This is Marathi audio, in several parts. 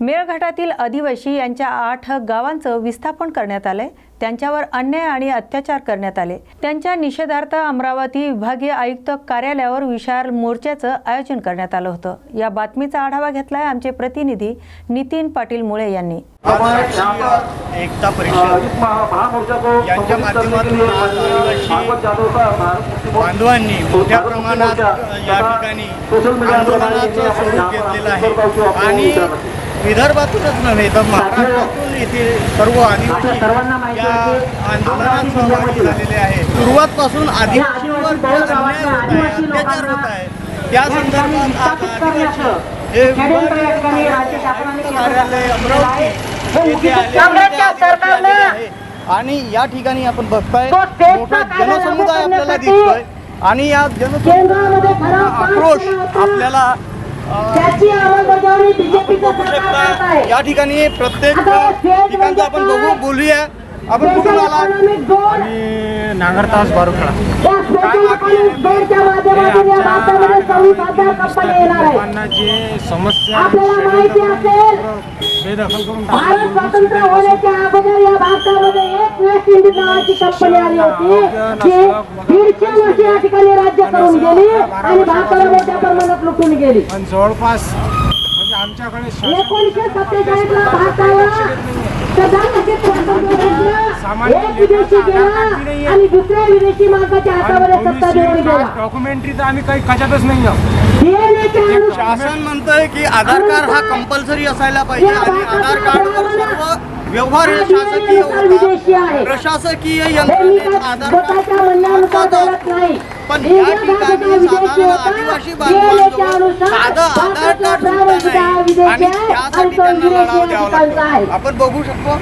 मेळघाटातील आदिवासी यांच्या आठ गावांचं विस्थापन करण्यात आलंय. त्यांच्यावर अन्याय आणि अत्याचार करण्यात आले. त्यांच्या निषेधार्थ अमरावती विभागीय आयुक्त कार्यालयावर विशाल मोर्चाचं आयोजन करण्यात आलं होतं. या बातमीचा आढावा घेतलाय आमचे प्रतिनिधी नितीन पाटील मुळे यांनी. एकता परिषद. यांच्या माध्यमातून बांधवांनी मोठ्या प्रमाणात या ठिकाणी आंदोलनाचं स्वरूप घेतलेलं आहे. आणि विदर्भातूनच नव्हे तर महाराष्ट्रातून येथील सर्व आदिवासी या आंदोलनात सहभागी झालेले आहेत. सुरुवातपासून आदिवासीवर जे अन्याय होत आहे अत्याचार होत आहे. त्या संदर्भात आज आदिवासी हे कार्यालय अमरावती येथे आले आहे. आणि या ठिकाणी आपण बघताय मोठा जनसमुदाय आपल्याला दिसतोय. आणि या जनसमुदायाचा आक्रोश आपल्याला या ठिकाणी प्रत्येक ठिकाणचं आपण बघू बोलूया. आपण कुठून आला झोन मी नागरतास बारुखेडा लोकांना जे समस्या बेदखल करून आणि पण जवळपास म्हणजे आमच्याकडे एक विदेशी गेला आणि दुसऱ्या विदेशी माणसाच्या हातामध्ये सत्ता देऊन गेला. डॉक्युमेंटरी तर आम्ही काही कशातच नाही आहोत. शासन म्हणतंय की आधार कार्ड हा कंपल्सरी असायला पाहिजे आणि आधार कार्डवर सर्व व्यवहार हे शासकीय. होतात प्रशासकीय यंत्रणेत आधार कार्ड पण या ठिकाणी विदेशी साधारण होता. आदिवासी बांधवांजवळ साधं आधार कार्ड सुद्धा नाही. आणि त्यासाठी त्यांना लढाव द्यावा लागतो. आपण बघू शकतो.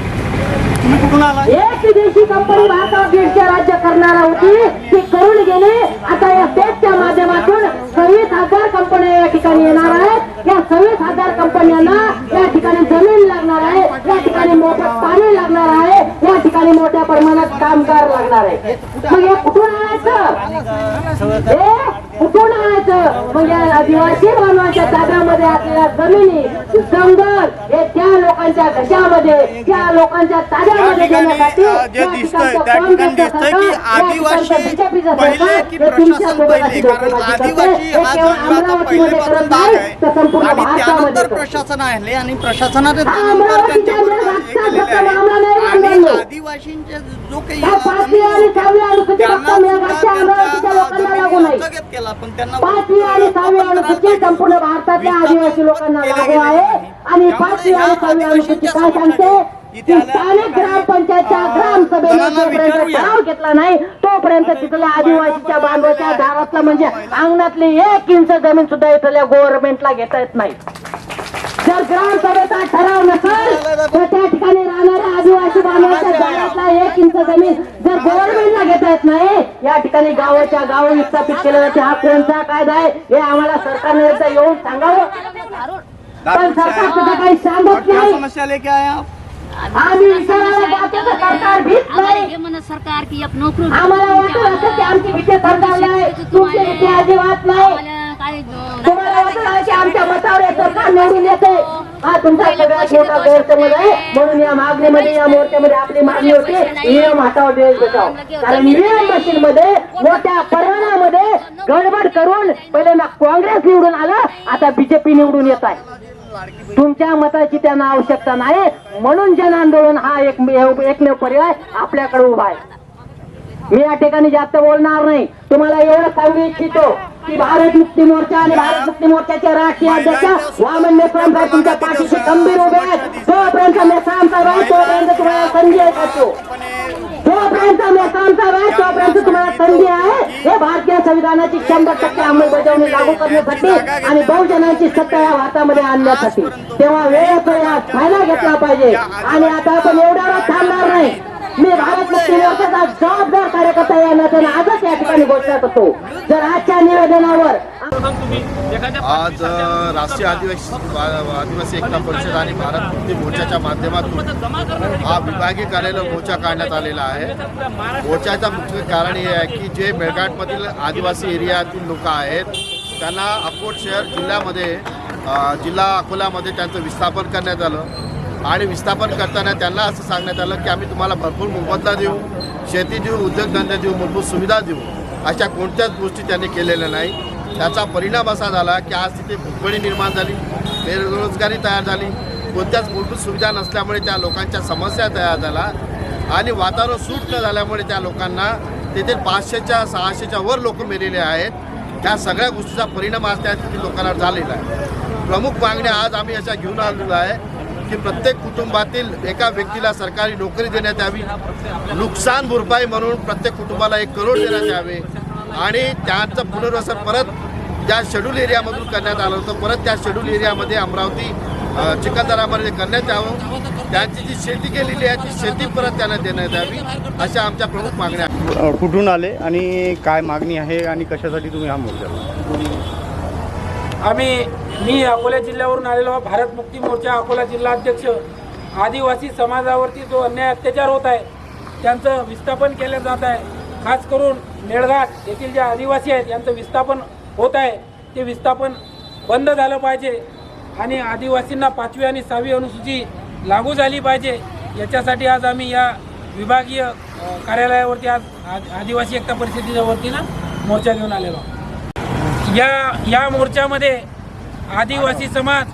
तुम्ही कुठून आला एक विदेशी कंपनी भारतावर दीडशे राज्य करणार होती ती करून गेली. आता या स्टेटच्या माध्यमातून सव्वीस हजार कंपन्या या ठिकाणी येणार आहेत. या सव्वीस हजार कंपन्यांना या ठिकाणी जमीन लागणार आहे. या ठिकाणी मोफत पाणी लागणार मोठ्या प्रमाणात कामगार लागणार आहे. मग हे कुठून आणायचं? हे कुठून आणायचं? या आदिवासी बांधवांच्या ताब्यामध्ये असलेल्या जमिनी जंगल हे त्या लोकांच्या घशामध्ये त्या लोकांच्या ताब्यामध्ये देण्यासाठी जे दिसतंय त्या ठिकाणी दिसतंय की आदिवासी पहिले की प्रशासन पहिले कारण आदिवासी. हा जन्माचा पहिलेपासून भाग आहे. आणि भारतामध्ये त्यानंतर करत. प्रशासन आले आणि प्रशासनाने त्यानंतर अमरावतीच्या त्यांच्यावर मागचा केलेले फक्त आहे आदिवासींचे जो काही त्या पाचवी आणि सहावी अनुसूचित त्यांना फक्त मेळघाटच्या सुद्धा अमरावतीच्या लोकांना त्यांच्या लागू नाही. जमीनी हस्तगत केला पण त्यांना पाचवी आणि सहावी अनुसूची संपूर्ण भारतातल्या आदिवासी लोकांना लागू आहे. आणि पाचवी आणि सहावी अनुसूची काय सांगते? की स्थानिक ग्रामपंचायतच्या ग्रामसभेने जोपर्यंत. ठराव घेतला नाही तोपर्यंत तिथल्या आदिवासीच्या बांधवाच्या दारातलं म्हणजे अंगणातली एक इंच जमीन सुद्धा इथल्या गव्हर्नमेंटला घेता येत नाही. जर ग्रामसभेचा ठराव नसेल तर त्या ठिकाणी राहणाऱ्या आदिवासी बांधवाच्या दारातला एक इंच जमीन जर गव्हर्नमेंटला घेता येत नाही या ठिकाणी गावाच्या गाव विस्थापित केले जाते. हा कोणता कायदा आहे? हे आम्हाला सरकारने एकदा येऊन सांगावं. पण सरकार सुद्धा काही सांगत नाही. समस्या लेके आए आप आम्ही विचारायला जातो तर सरकार भीत नाही. हे म्हणत सरकार की आप नोकरी आम्हाला हा तुमचा सगळ्यात मोठा गैरसमज आहे. म्हणून या मागणीमध्ये या मोर्चामध्ये आपली मागणी होती. ईव्हीएम हटाव देश बचाव कारण ईव्हीएम मशीन मध्ये मोठ्या प्रमाणामध्ये गडबड करून पहिले ना काँग्रेस निवडून आलं आता बीजेपी निवडून येत आहे. तुमच्या मताची त्यांना आवश्यकता नाही. म्हणून जन आंदोलन हा एक एकमेव पर्याय आपल्याकडे उभा आहे. मी या ठिकाणी जास्त बोलणार नाही. तुम्हाला एवढं सांगू इच्छितो. की भारत मुक्ती मोर्चा आणि भारत मुक्ती मोर्चाचे राष्ट्रीय अध्यक्ष वामन मेश्राम साहेब तुमच्या पाठीशी गंभीर उभे आहेत. जोपर्यंत मेश्राम साहेब आहे तोपर्यंत तुम्हाला संधी आहे जोपर्यंत मेश्राम साहेब आहे तोपर्यंत तुम्हाला संधी आहे. हे भारतीय संविधानाची शंभर टक्के अंमलबजावणी लागू करण्यासाठी आणि बहुजनांची सत्ता या भारतामध्ये आणण्यासाठी. तेव्हा वेळेचा या फायदा घेतला पाहिजे. आणि आता आपण एवढ्यावर थांबणार नाही. मी भारत मुक्ती मोर्चाचा जबाबदार कार्यकर्ता त्या ठिकाणी घोषणा करतो जर आजच्या निवेदनावर आज राष्ट्रीय आदिवासी आदिवासी एकता परिषद आणि भारत मुक्ती मोर्चाच्या माध्यमातून हा विभागीय कार्यालय मोर्चा काढण्यात आलेला आहे. मोर्चाचं मुख्य कारण हे आहे की जे मेळघाटमधील आदिवासी एरियातील लोक आहेत त्यांना अकोट शहर जिल्ह्यामध्ये जिल्हा अकोल्यामध्ये त्यांचं विस्थापन करण्यात आलं. आणि विस्थापन करताना त्यांना असं सांगण्यात आलं की आम्ही तुम्हाला भरपूर मोबदला देऊ. शेती देऊ उद्योगधंदे देऊ मूलभूत सुविधा देऊ अशा कोणत्याच गोष्टी त्यांनी केलेल्या नाही. त्याचा परिणाम असा झाला की आज तिथे भुकबळी निर्माण झाली बेरोजगारी तयार झाली. कोणत्याच मूलभूत सुविधा नसल्यामुळे त्या लोकांच्या समस्या तयार झाल्या आणि वातावरण सूट न झाल्यामुळे त्या लोकांना तेथील पाचशेच्या सहाशेच्या वर लोक मेलेले आहेत. त्या सगळ्या गोष्टीचा परिणाम आज त्या तिथे लोकांना झालेला आहे. प्रमुख मागण्या आज आम्ही अशा घेऊन आलेलो आहे. की प्रत्येक कुटुंबातील एका व्यक्तीला सरकारी नोकरी देण्यात यावी नुकसान भरपाई म्हणून प्रत्येक कुटुंबाला एक करोड देण्यात यावे आणि त्यांचं पुनर्वसन परत ज्या शेड्यूल एरियामधून करण्यात आलं होतं परत त्या शेड्यूल एरियामध्ये अमरावती चिखलदरामध्ये करण्यात यावं त्यांची जी शेती केलेली आहे ती शेती परत त्यांना देण्यात यावी अशा आमच्या प्रमुख मागण्या कुठून आले आणि काय मागणी आहे आणि कशासाठी तुम्ही हा मोर्चा आम्ही मी अकोला जिल्ह्यावरून आलेलो भारत मुक्ती मोर्चा अकोला जिल्हा अध्यक्ष. आदिवासी समाजावरती जो अन्याय अत्याचार होत आहे त्यांचं विस्थापन केलं जात आहे. खास करून मेळघाट येथील जे आदिवासी आहेत यांचं विस्थापन होत आहे. ते विस्थापन बंद झालं पाहिजे आणि आदिवासींना पाचवी आणि सहावी अनुसूची लागू झाली पाहिजे. याच्यासाठी आज आम्ही या विभागीय कार्यालयावरती आज आज आदिवासी एकता परिषदेच्या वतीनं मोर्चा घेऊन आलेलो आहोत. या या मोर्चामध्ये आदिवासी समाज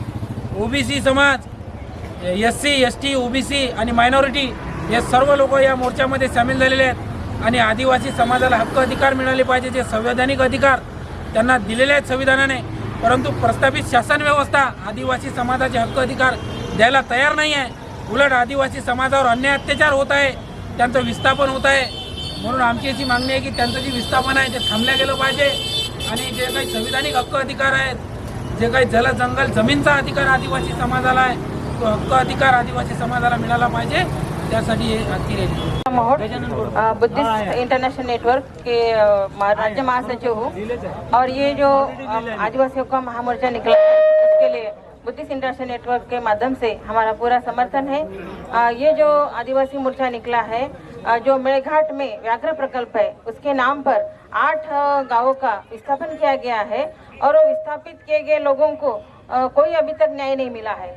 ओबीसी समाज S C S T OBC आणि मायनॉरिटी हे सर्व लोक या मोर्चामध्ये सामील झालेले आहेत. आणि आदिवासी समाजाला हक्क अधिकार मिळाले पाहिजे जे संवैधानिक अधिकार त्यांना दिलेले आहेत संविधानाने. परंतु प्रस्थापित शासन व्यवस्था आदिवासी समाजाचे हक्क अधिकार द्यायला तयार नाही आहे उलट आदिवासी समाजावर अन्याय अत्याचार होत आहे त्यांचं विस्थापन होत आहे. म्हणून आमची अशी मागणी आहे की त्यांचं जे विस्थापन आहे ते थांबल्या गेलं पाहिजे. आणि जे काही संविधानिक हक्क अधिकार आहेत जे काही जल जंगल जमीनचा अधिकार आदिवासी समाजाला आहे तो हक्क अधिकार आदिवासी समाजाला मिळाला पाहिजे त्यासाठी हे आजची रॅली बुद्धिस्ट इंटरनेशनल नेटवर्क के राज्य महासचिव हूँ. और ये जो आदिवासियों का महामोर्चा निकला है, उसके लिए बुद्धिस्ट इंटरनेशनल नेटवर्क के माध्यम से हमारा पूरा समर्थन है। ये जो आदिवासी मोर्चा निकला है जो मेळघाट में व्याघ्र प्रकल्प है उसके नाम पर आठ गाँवों का विस्थापन किया गया है और विस्थापित किए गए लोगों को कोई अभी तक न्याय नहीं मिला है।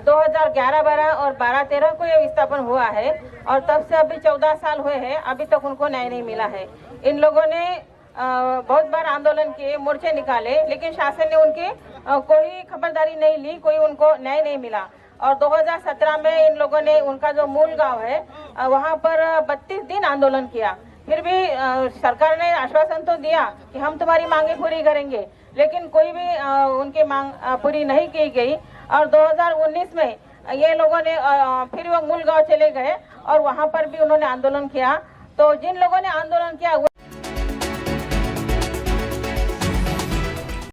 2011-12 और 12-13 को यह विस्थापन हुआ है और तब से अभी 14 साल हुए हैं, अभी तक उनको न्याय नहीं मिला है। इन लोगों ने बहुत बार आंदोलन किए, मोर्चे निकाले, लेकिन शासन ने उनकी कोई खबरदारी नहीं ली, कोई उनको न्याय नहीं मिला। और 2017 में इन लोगों ने, उनका जो मूल गाँव है वहाँ पर 32 दिन आंदोलन किया। फिर भी सरकार ने आश्वासन तो दिया कि हम तुम्हारी मांगे पूरी करेंगे, लेकिन कोई भी उनकी मांग पूरी नहीं की गई। और 2019 में ये लोगों ने फिर वो मूल गाँव चले गए और वहाँ पर भी उन्होंने आंदोलन किया। तो जिन लोगों ने आंदोलन किया